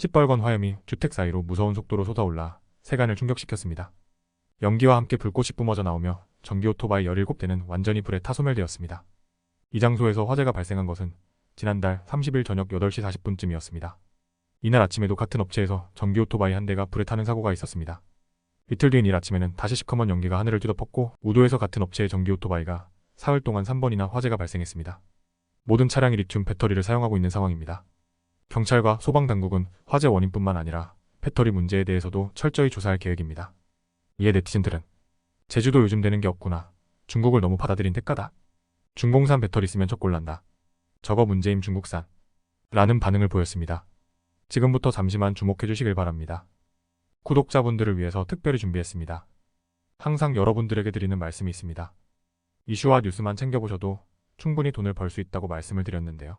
시뻘건 화염이 주택 사이로 무서운 속도로 솟아올라 세간을 충격시켰습니다. 연기와 함께 불꽃이 뿜어져 나오며 전기 오토바이 17대는 완전히 불에 타 소멸되었습니다. 이 장소에서 화재가 발생한 것은 지난달 30일 저녁 8시 40분쯤이었습니다. 이날 아침에도 같은 업체에서 전기 오토바이 한 대가 불에 타는 사고가 있었습니다. 이틀 뒤인 일 아침에는 다시 시커먼 연기가 하늘을 뒤덮었고 우도에서 같은 업체의 전기 오토바이가 사흘 동안 3번이나 화재가 발생했습니다. 모든 차량이 리튬 배터리를 사용하고 있는 상황입니다. 경찰과 소방당국은 화재 원인뿐만 아니라 배터리 문제에 대해서도 철저히 조사할 계획입니다. 이에 네티즌들은 제주도 요즘 되는 게 없구나. 중국을 너무 받아들인 대가다. 중공산 배터리 쓰면 척골난다. 저거 문제임 중국산. 라는 반응을 보였습니다. 지금부터 잠시만 주목해 주시길 바랍니다. 구독자분들을 위해서 특별히 준비했습니다. 항상 여러분들에게 드리는 말씀이 있습니다. 이슈와 뉴스만 챙겨보셔도 충분히 돈을 벌 수 있다고 말씀을 드렸는데요.